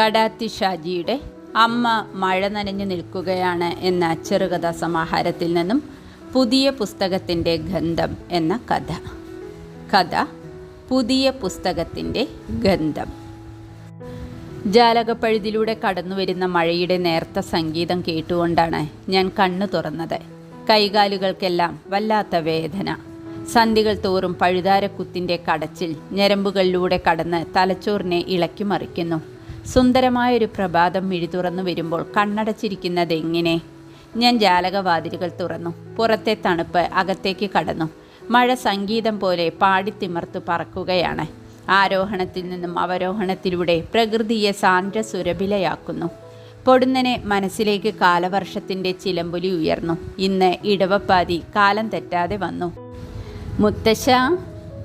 കടാത്തി ഷാജിയുടെ അമ്മ മഴ നനഞ്ഞു നിൽക്കുകയാണ് എന്ന ചെറുകഥാ സമാഹാരത്തിൽ നിന്നും പുതിയ പുസ്തകത്തിന്റെ ഗന്ധം എന്ന കഥ. കഥ പുതിയ പുസ്തകത്തിന്റെ ഗന്ധം. ജാലകപ്പഴുതിലൂടെ കടന്നുവരുന്ന മഴയുടെ നേർത്ത സംഗീതം കേട്ടുകൊണ്ടാണ് ഞാൻ കണ്ണു തുറന്നത്. കൈകാലുകൾക്കെല്ലാം വല്ലാത്ത വേദന. സന്ധികൾ തോറും പഴുതാരക്കുത്തിന്റെ കടച്ചിൽ ഞരമ്പുകളിലൂടെ കടന്ന് തലച്ചോറിനെ ഇളക്കി മറിക്കുന്നു. സുന്ദരമായൊരു പ്രഭാതം മിഴി തുറന്നു വരുമ്പോൾ കണ്ണടച്ചിരിക്കുന്നത് എങ്ങനെ ഞാൻ ജാലകവാതിലുകൾ തുറന്നു. പുറത്തെ തണുപ്പ് അകത്തേക്ക് കടന്നു. മഴ സംഗീതം പോലെ പാടിത്തിമർത്തു പറക്കുകയാണ്. ആരോഹണത്തിൽ നിന്നും അവരോഹണത്തിലൂടെ പ്രകൃതിയെ സാന്ദ്ര സുരഭിലയാക്കുന്നു പൊടുന്നനെ മനസ്സിലേക്ക് കാലവർഷത്തിന്റെ ചിലമ്പുലി ഉയർന്നു. ഇന്ന് ഇടവപ്പാതി കാലം തെറ്റാതെ വന്നു. മുത്തശ്ശ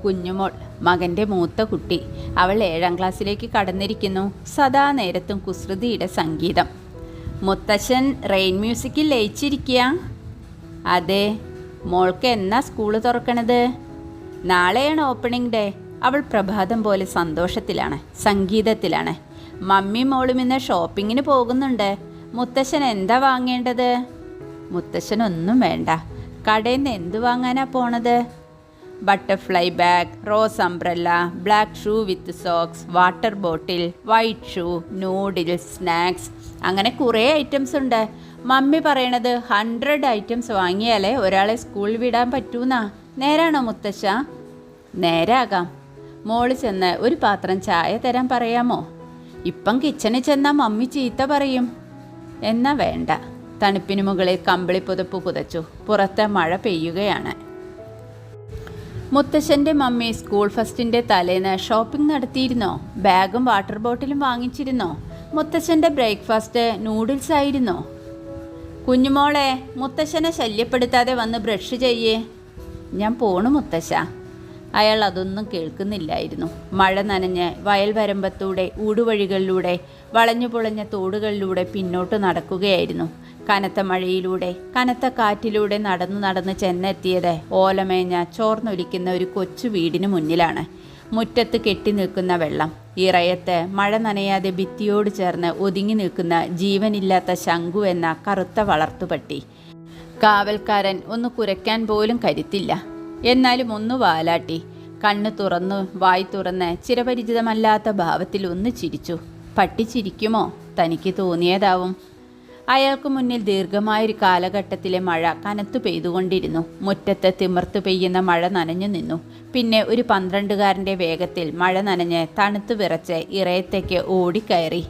കുഞ്ഞുമോൾ. മകന്റെ മൂത്ത കുട്ടി. അവൾ ഏഴാം ക്ലാസ്സിലേക്ക് കടന്നിരിക്കുന്നു. സദാ നേരത്തും കുസൃതിയുടെ സംഗീതം. മുത്തശ്ശൻ റെയിൻ മ്യൂസിക്കിൽ ലയിച്ചിരിക്കുക അതെ. മോൾക്ക് എന്നാ സ്കൂൾ തുറക്കണത്? നാളെയാണ് ഓപ്പണിംഗ് ഡേ. അവൾ പ്രഭാതം പോലെ സന്തോഷത്തിലാണ് സംഗീതത്തിലാണ്. മമ്മി മോളും ഇന്ന് ഷോപ്പിങ്ങിന് പോകുന്നുണ്ട്. മുത്തശ്ശൻ എന്താ വാങ്ങേണ്ടത്? മുത്തശ്ശനൊന്നും വേണ്ട. കടയിൽ നിന്ന് എന്ത് വാങ്ങാനാ പോണത്? Butterfly bag rose umbrella black shoe with socks water bottle white shoe noodles snacks. അങ്ങനെ കുറേ ഐറ്റംസ് ഉണ്ട്. മമ്മി പറയണത് ഹൺഡ്രഡ് ഐറ്റംസ് വാങ്ങിയാലേ ഒരാളെ സ്കൂളിൽ വിടാൻ പറ്റൂന്നാ. നേരാണോ മുത്തശ്ശ? നേരാകാം. മോൾ ചെന്ന് ഒരു പാത്രം ചായ തരാൻ പറയാമോ? ഇപ്പം കിച്ചണിൽ ചെന്നാൽ മമ്മി ചീത്ത പറയും. എന്നാ വേണ്ട. തണുപ്പിന് മുകളിൽ കമ്പിളി പുതപ്പ് പുതച്ചു. പുറത്ത് മഴ പെയ്യുകയാണ്. മുത്തശ്ശന്റെ മമ്മി സ്കൂൾ ഫസ്റ്റിന്റെ തലേന്ന് ഷോപ്പിംഗ് നടത്തിയിരുന്നോ? ബാഗും വാട്ടർ ബോട്ടിലും വാങ്ങിച്ചിരുന്നോ? മുത്തശ്ശന്റെ ബ്രേക്ക്ഫാസ്റ്റ് നൂഡിൽസ് ആയിരുന്നോ? കുഞ്ഞുമോളെ മുത്തശ്ശനെ ശല്യപ്പെടുത്താതെ വന്ന് ബ്രഷ് ചെയ്യേ. ഞാൻ പോണു മുത്തശ്ശ. അയാൾ അതൊന്നും കേൾക്കുന്നില്ലായിരുന്നു. മഴ നനഞ്ഞ് വയൽ വരമ്പത്തൂടെ ഊടുവഴികളിലൂടെ വളഞ്ഞു പൊളഞ്ഞ തോടുകളിലൂടെ പിന്നോട്ട് നടക്കുകയായിരുന്നു. കനത്ത മഴയിലൂടെ കനത്ത കാറ്റിലൂടെ നടന്നു നടന്ന് ചെന്നെത്തിയത് ഓലമേഞ്ഞ ചോർന്നൊലിക്കുന്ന ഒരു കൊച്ചു വീടിന് മുന്നിലാണ്. മുറ്റത്ത് കെട്ടി നിൽക്കുന്ന വെള്ളം. ഇറയത്ത് മഴ നനയാതെ ഭിത്തിയോട് ചേർന്ന് ഒതുങ്ങി നിൽക്കുന്ന ജീവനില്ലാത്ത ശംഖു എന്ന കറുത്ത വളർത്തുപട്ടി. കാവൽക്കാരൻ ഒന്ന് കുരയ്ക്കാൻ പോലും കരുത്തില്ല. എന്നാലും ഒന്ന് വാലാട്ടി. കണ്ണ് തുറന്നു വായി തുറന്ന് ചിരപരിചിതമല്ലാത്ത ഭാവത്തിൽ ഒന്ന് ചിരിച്ചു. പട്ടി ചിരിക്കുമോ? തനിക്ക് തോന്നിയതാവും. അയാൾക്ക് മുന്നിൽ ദീർഘമായൊരു കാലഘട്ടത്തിലെ മഴ കനത്തു പെയ്തുകൊണ്ടിരുന്നു. മുറ്റത്ത് തിമിർത്തു പെയ്യുന്ന മഴ നനഞ്ഞു നിന്നു. പിന്നെ ഒരു പന്ത്രണ്ടുകാരന്റെ വേഗത്തിൽ മഴ നനഞ്ഞ് തണുത്തു വിറച്ച് ഇറയത്തേക്ക് ഓടിക്കയറി.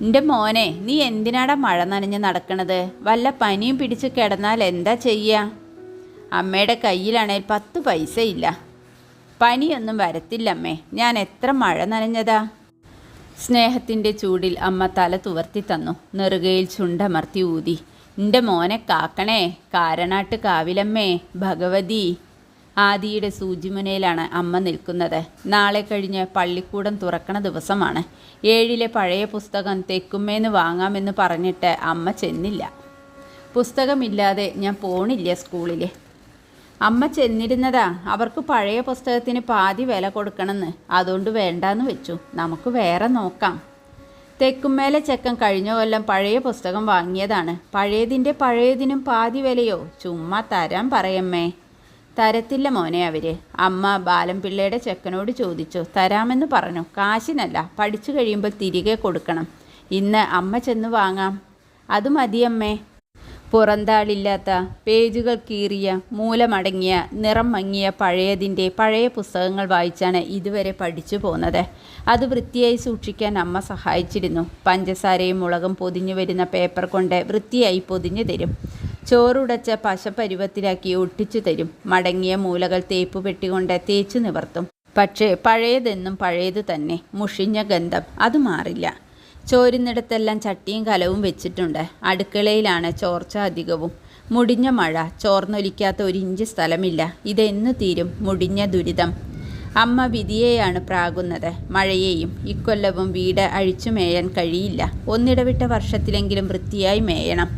എന്റെ മോനെ നീ എന്തിനാടാ മഴ നനഞ്ഞ് നടക്കണത്? വല്ല പനിയും പിടിച്ച് കിടന്നാൽ എന്താ ചെയ്യുക അമ്മയുടെ കയ്യിലാണേൽ പത്ത് പൈസയില്ല. പനിയൊന്നും വരത്തില്ലമ്മേ. ഞാൻ എത്ര മഴ നനഞ്ഞതാ? സ്നേഹത്തിന്റെ ചൂടിൽ അമ്മ തല തുവർത്തി തന്നു. നെറുകയിൽ ചുണ്ടമർത്തി ഊതി. എന്റെ മോനെ കാക്കണേ കാരണാട്ട് കാവിലമ്മേ ഭഗവതി. ആദിയുടെ സൂചിമുനയിലാണ് അമ്മ നിൽക്കുന്നത്. നാളെ കഴിഞ്ഞ് പള്ളിക്കൂടം തുറക്കണ ദിവസമാണ്. ഏഴിലെ പഴയ പുസ്തകം തെക്കുമ്മേന്ന് വാങ്ങാമെന്ന് പറഞ്ഞിട്ട് അമ്മ ചെന്നില്ല. പുസ്തകമില്ലാതെ ഞാൻ പോണില്ല സ്കൂളിൽ അമ്മ ചെന്നിരുന്നതാ. അവർക്ക് പഴയ പുസ്തകത്തിന് പാതി വില കൊടുക്കണമെന്ന്. അതുകൊണ്ട് വേണ്ടാന്ന് വെച്ചു. നമുക്ക് വേറെ നോക്കാം. തെക്കുമേലെ ചെക്കൻ കഴിഞ്ഞ കൊല്ലം പഴയ പുസ്തകം വാങ്ങിയതാണ്. പഴയതിന്റെ പഴയതിനും പാതി വിലയോ? ചുമ്മാ തരാൻ പറയമ്മേ. തരത്തില്ല മോനെ അവർ. അമ്മ ബാലംപിള്ളയുടെ ചെക്കനോട് ചോദിച്ചു. തരാമെന്ന് പറഞ്ഞു. കാശിനല്ല. പഠിച്ചു കഴിയുമ്പോൾ തിരികെ കൊടുക്കണം. ഇന്ന് അമ്മ ചെന്ന് വാങ്ങാം. അത് മതിയമ്മേ. പുറന്താളില്ലാത്ത പേജുകൾ കീറിയ മൂലമടങ്ങിയ നിറം മങ്ങിയ പഴയതിന്റെ പഴയ പുസ്തകങ്ങൾ വായിച്ചാണ് ഇതുവരെ പഠിച്ചു പോന്നത് അത് വൃത്തിയായി സൂക്ഷിക്കാൻ അമ്മ സഹായിച്ചിരുന്നു. പഞ്ചസാരയും മുളകും പൊതിഞ്ഞു വരുന്ന പേപ്പർ കൊണ്ട് വൃത്തിയായി പൊതിഞ്ഞു തരും. ചോറുടച്ച പശ പരുവത്തിലാക്കി ഒട്ടിച്ചു തരും. മടങ്ങിയ മൂലകൾ തേപ്പ് പെട്ടികൊണ്ട് തേച്ചു നിവർത്തും. പക്ഷേ പഴയതെന്നും പഴയത് തന്നെ. മുഷിഞ്ഞ ഗന്ധം. അത് മാറില്ല. ചോരുന്നിടത്തെല്ലാം ചട്ടിയും കലവും വെച്ചിട്ടുണ്ട്. അടുക്കളയിലാണ് ചോർച്ച അധികവും. മുടിഞ്ഞ മഴ ചോർന്നൊലിക്കാത്ത ഒരു ഇഞ്ച് സ്ഥലമില്ല. ഇതെന്നു തീരും മുടിഞ്ഞ ദുരിതം. അമ്മ വിധിയെയാണ് പ്രാകുന്നത്. മഴയെയും ഇക്കൊല്ലവും വീട് അഴിച്ചു മേയാൻ കഴിയില്ല. ഒന്നിടവിട്ട വർഷത്തിലെങ്കിലും വൃത്തിയായി മേയണം.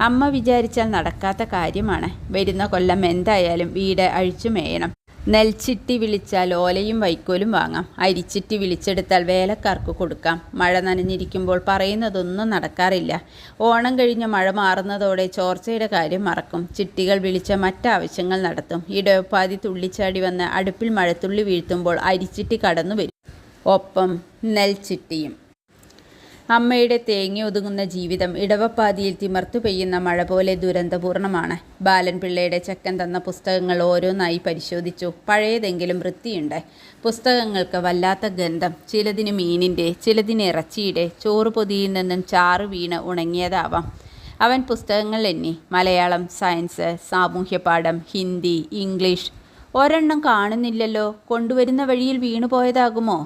അമ്മ വിചാരിച്ചാൽ നടക്കാത്ത കാര്യമാണ്. വരുന്ന കൊല്ലം എന്തായാലും വീട് അഴിച്ചു മേയണം. നെൽച്ചിട്ടി വിളിച്ചാൽ ഓലയും വൈക്കോലും വാങ്ങാം. അരിച്ചിട്ടി വിളിച്ചെടുത്താൽ വേലക്കാർക്ക് കൊടുക്കാം. മഴ നനഞ്ഞിരിക്കുമ്പോൾ പറയുന്നതൊന്നും നടക്കാറില്ല. ഓണം കഴിഞ്ഞ മഴ മാറുന്നതോടെ ചോർച്ചയുടെ കാര്യം മറക്കും. ചിട്ടികൾ വിളിച്ച മറ്റാവശ്യങ്ങൾ നടത്തും. ഇടവപ്പാതി തുള്ളിച്ചാടി വന്ന് അടുപ്പിൽ മഴത്തുള്ളി വീഴ്ത്തുമ്പോൾ അരിച്ചിട്ടി കടന്നു വരും ഒപ്പം നെൽച്ചിട്ടിയും. അമ്മയുടെ തേങ്ങി ഒതുങ്ങുന്ന ജീവിതം ഇടവപ്പാതിയിൽ തിമർത്തു പെയ്യുന്ന മഴ പോലെ ദുരന്തപൂർണമാണ്. ബാലൻ പിള്ളയുടെ ചെക്കൻ തന്ന പുസ്തകങ്ങൾ ഓരോന്നായി പരിശോധിച്ചു. പഴയതെങ്കിലും വൃത്തിയുണ്ട്. പുസ്തകങ്ങൾക്ക് വല്ലാത്ത ഗന്ധം. ചിലതിന് മീനിന്റെ ചിലതിന് ഇറച്ചിയുടെ ചോറ് പൊതിയിൽ നിന്നും ചാറ് വീണ് ഉണങ്ങിയതാവാം. അവൻ പുസ്തകങ്ങൾ എണ്ണി. മലയാളം സയൻസ് സാമൂഹ്യപാഠം ഹിന്ദി ഇംഗ്ലീഷ്. ഒരെണ്ണം കാണുന്നില്ലല്ലോ. കൊണ്ടുവരുന്ന വഴിയിൽ വീണുപോയതാകുമോ?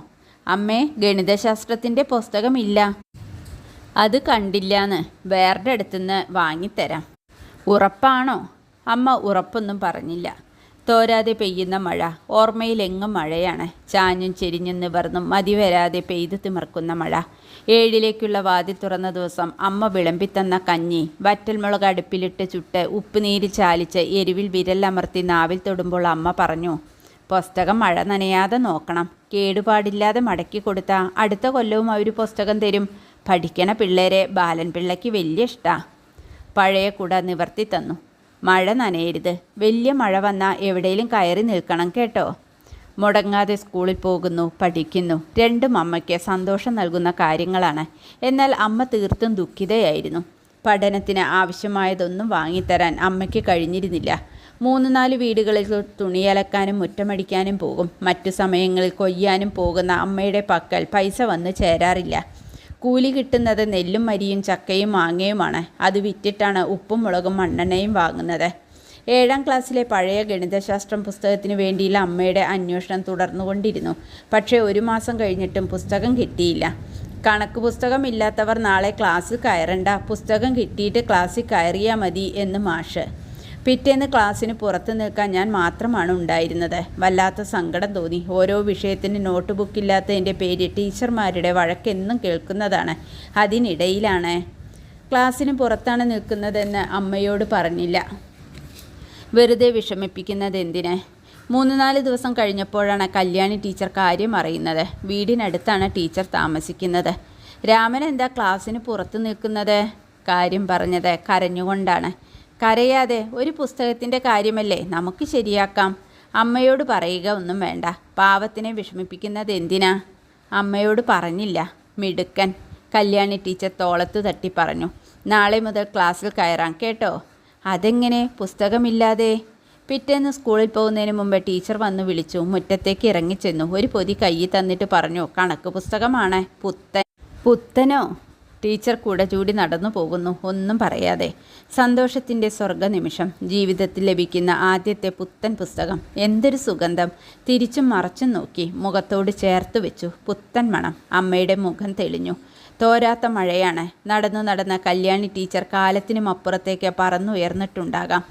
അമ്മേ ഗണിതശാസ്ത്രത്തിന്റെ പുസ്തകമില്ല. അത് കണ്ടില്ലാന്ന് വേറെ അടുത്തുനിന്ന് വാങ്ങിത്തരാം. ഉറപ്പാണോ? അമ്മ ഉറപ്പൊന്നും പറഞ്ഞില്ല. തോരാതെ പെയ്യുന്ന മഴ ഓർമ്മയിലെങ്ങും മഴയാണ്. ചാഞ്ഞും ചെരിഞ്ഞും നിവർന്നും മതി വരാതെ പെയ്തു തിമിർക്കുന്ന മഴ. ഏഴിലേക്കുള്ള വാതി തുറന്ന ദിവസം അമ്മ വിളമ്പിത്തന്ന കഞ്ഞി വറ്റൽമുളക് അടുപ്പിലിട്ട് ചുട്ട് ഉപ്പുനീര് ചാലിച്ച് എരിവിൽ വിരലമർത്തി നാവിൽ തൊടുമ്പോൾ അമ്മ പറഞ്ഞു പുസ്തകം മഴ നനയാതെ നോക്കണം. കേടുപാടില്ലാതെ മടക്കി കൊടുത്ത അടുത്ത കൊല്ലവും അവർ പുസ്തകം തരും. പഠിക്കണ പിള്ളേരെ ബാലൻ പിള്ളയ്ക്ക് വലിയ ഇഷ്ടമാണ് പഴയ കുട നിവർത്തി തന്നു. മഴ നനയരുത്. വലിയ മഴ വന്നാൽ എവിടെയും കയറി നിൽക്കണം കേട്ടോ. മുടങ്ങാതെ സ്കൂളിൽ പോകുന്നു പഠിക്കുന്നു. രണ്ടും അമ്മയ്ക്ക് സന്തോഷം നൽകുന്ന കാര്യങ്ങളാണ്. എന്നാൽ അമ്മ തീർത്തും ദുഃഖിതയായിരുന്നു. പഠനത്തിന് ആവശ്യമായതൊന്നും വാങ്ങിത്തരാൻ അമ്മയ്ക്ക് കഴിഞ്ഞിരുന്നില്ല. മൂന്ന് നാല് വീടുകളിൽ തുണി അലക്കാനും മുറ്റമടിക്കാനും പോകും. മറ്റു സമയങ്ങളിൽ കൊയ്യാനും പോകുന്ന അമ്മയുടെ പക്കൽ പൈസ വന്ന് ചേരാറില്ല. കൂലി കിട്ടുന്നത് നെല്ലും മരിയും ചക്കയും മാങ്ങയുമാണ്. അത് വിറ്റിട്ടാണ് ഉപ്പും മുളകും മണ്ണെണ്ണയും വാങ്ങുന്നത്. ഏഴാം ക്ലാസ്സിലെ പഴയ ഗണിതശാസ്ത്രം പുസ്തകത്തിന് വേണ്ടിയുള്ള അമ്മയുടെ അന്വേഷണം തുടർന്നുകൊണ്ടിരുന്നു. പക്ഷേ ഒരു മാസം കഴിഞ്ഞിട്ടും പുസ്തകം കിട്ടിയില്ല. കണക്ക് പുസ്തകം ഇല്ലാത്തവർ നാളെ ക്ലാസ് കയറണ്ട. പുസ്തകം കിട്ടിയിട്ട് ക്ലാസ്സിൽ കയറിയാൽ മതി എന്ന് മാഷ്. പിറ്റേന്ന് ക്ലാസ്സിന് പുറത്ത് നിൽക്കാൻ ഞാൻ മാത്രമാണ് ഉണ്ടായിരുന്നത്. വല്ലാത്ത സങ്കടം തോന്നി. ഓരോ വിഷയത്തിന് നോട്ട് ബുക്കില്ലാത്തതിന്റെ പേര് ടീച്ചർമാരുടെ വഴക്കെന്നും കേൾക്കുന്നതാണ്. അതിനിടയിലാണ്. ക്ലാസ്സിന് പുറത്താണ് നിൽക്കുന്നതെന്ന് അമ്മയോട് പറഞ്ഞില്ല. വെറുതെ വിഷമിപ്പിക്കുന്നത് എന്തിന്? മൂന്ന് നാല് ദിവസം കഴിഞ്ഞപ്പോഴാണ് കല്യാണി ടീച്ചർ കാര്യം അറിയുന്നത്. വീടിനടുത്താണ് ടീച്ചർ താമസിക്കുന്നത്. രാമൻ എന്താ ക്ലാസ്സിന് പുറത്ത് നിൽക്കുന്നത്? കാര്യം പറഞ്ഞത് കരഞ്ഞുകൊണ്ടാണ്. കരയാതെ ഒരു പുസ്തകത്തിന്റെ കാര്യമല്ലേ? നമുക്ക് ശരിയാക്കാം. അമ്മയോട് പറയുക ഒന്നും വേണ്ട. പാവത്തിനെ വിഷമിപ്പിക്കുന്നത് എന്തിനാ? അമ്മയോട് പറഞ്ഞില്ല. മിടുക്കൻ. കല്യാണി ടീച്ചർ തോളത്ത് തട്ടി പറഞ്ഞു. നാളെ മുതൽ ക്ലാസ്സിൽ കയറാം കേട്ടോ? അതെങ്ങനെ? പുസ്തകമില്ലാതെ. പിറ്റേന്ന് സ്കൂളിൽ പോകുന്നതിന് മുമ്പ് ടീച്ചർ വന്ന് വിളിച്ചു. മുറ്റത്തേക്ക് ഇറങ്ങിച്ചെന്നു. ഒരു പൊതി കയ്യിൽ തന്നിട്ട് പറഞ്ഞു കണക്ക് പുസ്തകമാണ് പുത്തൻ. പുത്തനോ? ടീച്ചർ കൂടെ ചൂടി നടന്നു പോകുന്നു. ഒന്നും പറയാതെ. സന്തോഷത്തിന്റെ സ്വർഗനിമിഷം ജീവിതത്തിൽ ലഭിക്കുന്ന ആദ്യത്തെ പുത്തൻ പുസ്തകം. എന്തൊരു സുഗന്ധം. തിരിച്ചും മറച്ചും നോക്കി. മുഖത്തോട് ചേർത്ത് വെച്ചു. പുത്തൻ മണം. അമ്മയുടെ മുഖം തെളിഞ്ഞു. തോരാത്ത മഴയാണ്. നടന്നു നടന്ന കല്യാണി ടീച്ചർ കാലത്തിനും അപ്പുറത്തേക്ക് പറന്നുയർന്നിട്ടുണ്ടാകാം.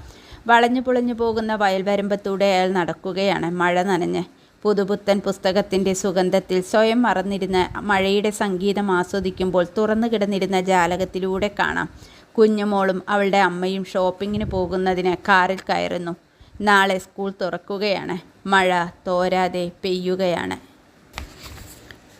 വളഞ്ഞു പുളഞ്ഞു പോകുന്ന വയൽവരമ്പത്തൂടെ അയാൾ നടക്കുകയാണ്. മഴ നനഞ്ഞ്. പുതുപുത്തൻ പുസ്തകത്തിന്റെ സുഗന്ധത്തിൽ സ്വയം മറന്നിരുന്ന മഴയുടെ സംഗീതം ആസ്വദിക്കുമ്പോൾ തുറന്നു കിടന്നിരുന്ന ജാലകത്തിലൂടെ കാണാം. കുഞ്ഞുമോളും അവളുടെ അമ്മയും ഷോപ്പിങ്ങിന് പോകുന്നതിന് കാറിൽ കയറുന്നു. നാളെ സ്കൂൾ തുറക്കുകയാണ്. മഴ തോരാതെ പെയ്യുകയാണ്.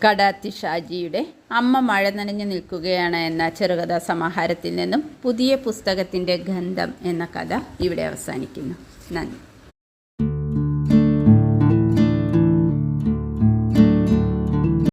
കടാത്തി ഷാജിയുടെ അമ്മ മഴ നനഞ്ഞു നിൽക്കുകയാണ് എന്ന ചെറുകഥാ സമാഹാരത്തിൽ നിന്നും പുതിയ പുസ്തകത്തിന്റെ ഗന്ധം എന്ന കഥ ഇവിടെ അവസാനിക്കുന്നു. നന്ദി.